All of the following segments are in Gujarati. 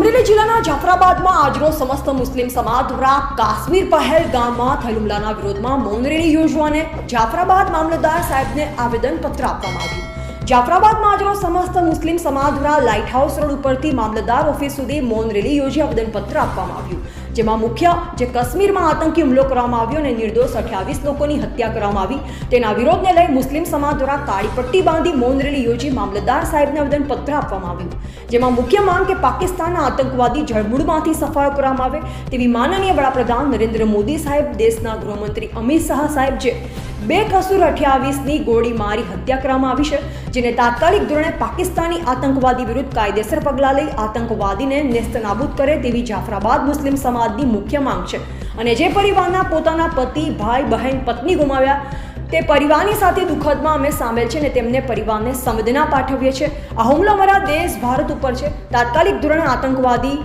અમરેલી જિલ્લાના જાફરાબાદમાં આજનો સમસ્ત મુસ્લિમ સમાજ દ્વારા કાશ્મીર પહેલગામમાં થયેલ હુમલાના વિરોધમાં મૌન રેલી યોજવાને જાફરાબાદ મામલતદાર સાહેબને આવેદનપત્ર આપવામાં આવ્યું. જાફરાબાદમાં આજનો સમસ્ત મુસ્લિમ સમાજ દ્વારા લાઇટ હાઉસ રોડ ઉપરથી મામલતદાર ઓફિસ સુધી મૌન રેલી યોજી આવેદનપત્ર આપવામાં આવ્યું. જેમાં મુખ્ય જે કાશ્મીરમાં આતંકી હુમલો કરવામાં આવ્યો અને નિર્દોષ અઠ્યાવીસ લોકોની હત્યા કરવામાં આવી. તેના વિરોધને લઈ મુસ્લિમ સમાજ દ્વારા કાળી પટ્ટી બાંધી મૌન રેલી યોજી મામલતદાર સાહેબને આવેદનપત્ર આપવામાં આવ્યું. જેમાં મુખ્ય માંગ કે પાકિસ્તાનના આતંકવાદી જળમૂળમાંથી સફાયો કરવામાં આવે તેવી માનનીય વડાપ્રધાન નરેન્દ્ર મોદી સાહેબ, દેશના ગૃહમંત્રી અમિત શાહ સાહેબ જે બે કસૂર અઠ્યાવીસની ગોળી મારી હત્યા કરવામાં આવી છે, જેને તાત્કાલિક ધોરણે પાકિસ્તાની આતંકવાદી વિરુદ્ધ કાયદેસર પગલાં લઈ આતંકવાદીને નેસ્તનાબૂદ કરે તેવી જાફરાબાદ મુસ્લિમ સમાજની મુખ્ય માંગ છે. અને જે પરિવારના પોતાના પતિ, ભાઈ, બહેન, પત્ની ગુમાવ્યા, તે પરિવારની સાથે દુઃખદમાં અમે સામેલ છે અને તેમને પરિવારને સંવેદના પાઠવીએ છીએ. આ હુમલો અમારા દેશ, ભારત ઉપર છે. તાત્કાલિક ધોરણે આતંકવાદી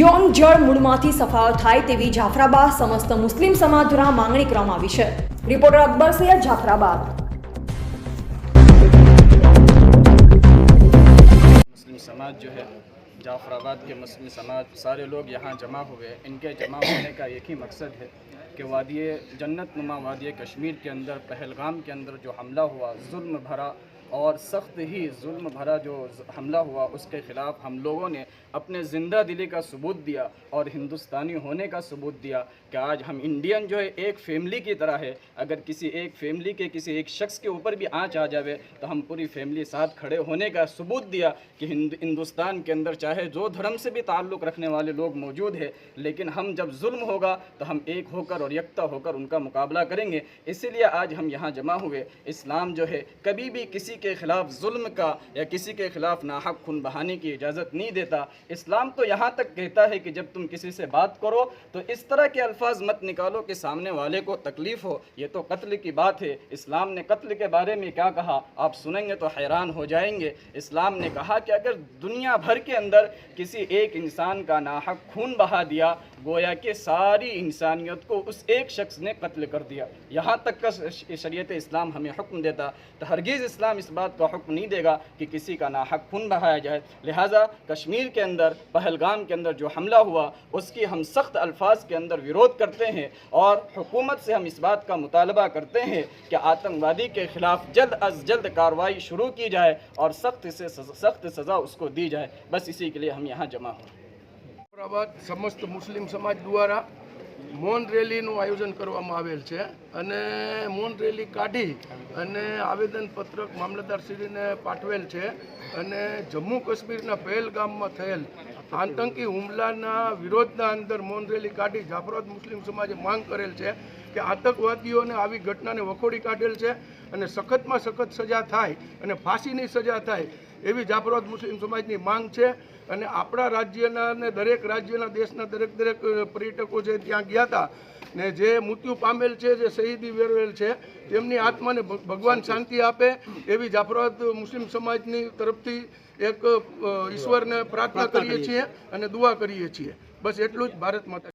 યૌન જળ મૂળમાંથી સફાયો થાય તેવી જાફરાબાદ સમસ્ત મુસ્લિમ સમાજ દ્વારા માંગણી કરવામાં આવી છે. રિપોર્ટર અકબર સૈયદ જાફરાબાદ. جعفر آباد کے مسلم سماج سارے لوگ یہاں جمع ہوئے۔ ان کے جمع ہونے کا ایک ہی مقصد ہے کہ وادی جنت نما، وادی کشمیر کے اندر، پہلگام کے اندر جو حملہ ہوا، ظلم بھرا اور سخت ہی ظلم بھرا جو حملہ ہوا، اس کے خلاف ہم لوگوں نے اپنے زندہ دلی کا ثبوت دیا اور ہندوستانی ہونے کا ثبوت دیا کہ آج ہم انڈین جو ہے ایک فیملی کی طرح ہے۔ اگر کسی ایک فیملی کے کسی ایک شخص کے اوپر بھی آنچ آ جاوے تو ہم پوری فیملی ساتھ کھڑے ہونے کا ثبوت دیا کہ ہندوستان کے اندر چاہے جو دھرم سے بھی تعلق رکھنے والے لوگ موجود ہیں، لیکن ہم جب ظلم ہوگا تو ہم ایک ہو کر اور یکتا ہو کر ان کا مقابلہ کریں گے۔ اسی لیے آج ہم یہاں جمع ہوئے۔ اسلام جو ہے کبھی بھی کسی کے خلاف ظلم کا یا کسی کے خلاف ناحق خون بہانی کی اجازت نہیں دیتا، اسلام تو یہاں تک کہتا ہے کہ جب تم کسی سے بات کرو تو اس طرح کے الفاظ مت نکالو کہ سامنے والے کو تکلیف ہو۔ یہ تو قتل کی بات ہے۔ اسلام نے قتل کے بارے میں کیا کہا؟ آپ سنیں گے تو حیران ہو جائیں گے۔ اسلام نے کہا کہ اگر دنیا بھر کے اندر کسی ایک انسان کا ناحق خون بہا دیا، گویا کہ ساری انسانیت کو اس ایک شخص نے قتل کر دیا۔ یہاں تک کا شریعت اسلام ہمیں حکم دیتا۔ تو ہرگیز اسلام اس اس بات کا حکم نہیں دے گا کہ کسی کا ناحق خون بہایا جائے۔ لہٰذا کشمیر کے اندر، پہلگام کے اندر جو حملہ ہوا، اس کی ہم سخت الفاظ کے اندر ویروت کرتے ہیں اور حکومت سے ہم اس بات کا مطالبہ کرتے ہیں کہ آتنک وادی کے خلاف جلد از جلد کاروائی شروع کی جائے اور سخت سے سخت سزا اس کو دی جائے۔ بس اسی کے لیے ہم یہاں جمع ہوں۔ آباد سمست مسلم سماج دوارا મૌન રેલીનું આયોજન કરવામાં આવેલ છે અને મૌન રેલી કાઢી અને આવેદનપત્રક મામલતદારશ્રીને પાઠવેલ છે અને જમ્મુ કાશ્મીરના પહેલગામમાં થયેલ આતંકી હુમલાના વિરોધના અંદર મૌન રેલી કાઢી જાફરાબાદ મુસ્લિમ સમાજે માંગ કરેલ છે કે આતંકવાદીઓને આવી ઘટનાને વખોડી કાઢેલ છે અને સખતમાં સખત સજા થાય અને ફાંસીની સજા થાય એવી જાફરાબાદ મુસ્લિમ સમાજની માંગ છે. અને આપણા રાજ્યના અને દરેક રાજ્યના દેશના દરેક દરેક પર્યટકો જે ત્યાં ગયા હતા ને જે મૃત્યુ પામેલ છે જે શહીદી વેરવેલ છે તેમની આત્માને ભગવાન શાંતિ આપે એવી જાફરાબાદ મુસ્લિમ સમાજની તરફથી એક ઈશ્વરને પ્રાર્થના કરીએ છીએ અને દુઆ કરીએ છીએ. બસ એટલું જ. ભારત માતા